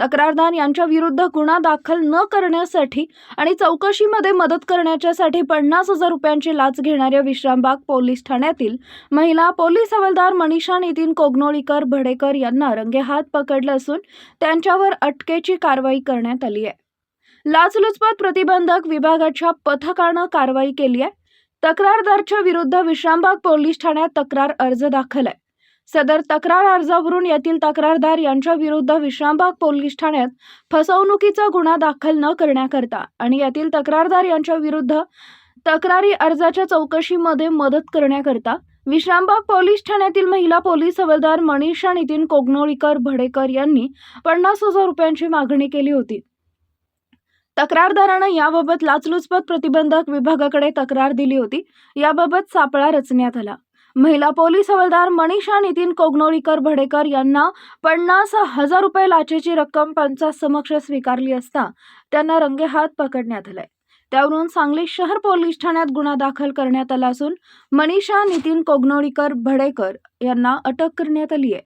तक्रारदार यांच्या विरुद्ध गुन्हा दाखल न करण्यासाठी आणि चौकशीमध्ये मदत करण्याच्यासाठी पन्नास हजार रुपयांची लाच घेणाऱ्या विश्रामबाग पोलीस ठाण्यातील महिला पोलीस हवालदार मनीषा नितीन कोगनोळीकर भडेकर यांना रंगेहात पकडलं असून त्यांच्यावर अटकेची कारवाई करण्यात आली आहे. लाचलुचपत प्रतिबंधक विभागाच्या पथकानं कारवाई केली आहे. तक्रारदारच्या विरुद्ध विश्रामबाग पोलीस ठाण्यात तक्रार अर्ज दाखल आहे. सदर तक्रार अर्जावरून येथील तक्रारदार यांच्या विरुद्ध विश्रामबाग पोलीस ठाण्यात फसवणुकीचा गुन्हा दाखल न करण्याकरता आणि येथील तक्रारदार यांच्या विरुद्ध तक्रारी अर्जाच्या चौकशीमध्ये मदत करण्याकरता विश्रामबाग पोलीस ठाण्यातील महिला पोलीस हवालदार मनीषा नितीन कोगनोळीकर भडेकर यांनी पन्नास हजार रुपयांची मागणी केली होती. तक्रारदारानं याबाबत लाचलुचपत प्रतिबंधक विभागाकडे तक्रार दिली होती. याबाबत सापळा रचण्यात आला. महिला पोलीस हवालदार मनीषा नितीन कोगनोळीकर भडेकर यांना पन्नास हजार रुपये लाचेची रक्कम पंचासमक्ष स्वीकारली असता त्यांना रंगेहात पकडण्यात आलंय त्यावरून सांगली शहर पोलीस ठाण्यात गुन्हा दाखल करण्यात आला असून मनीषा नितीन कोगनोळीकर भडेकर यांना अटक करण्यात आली आहे.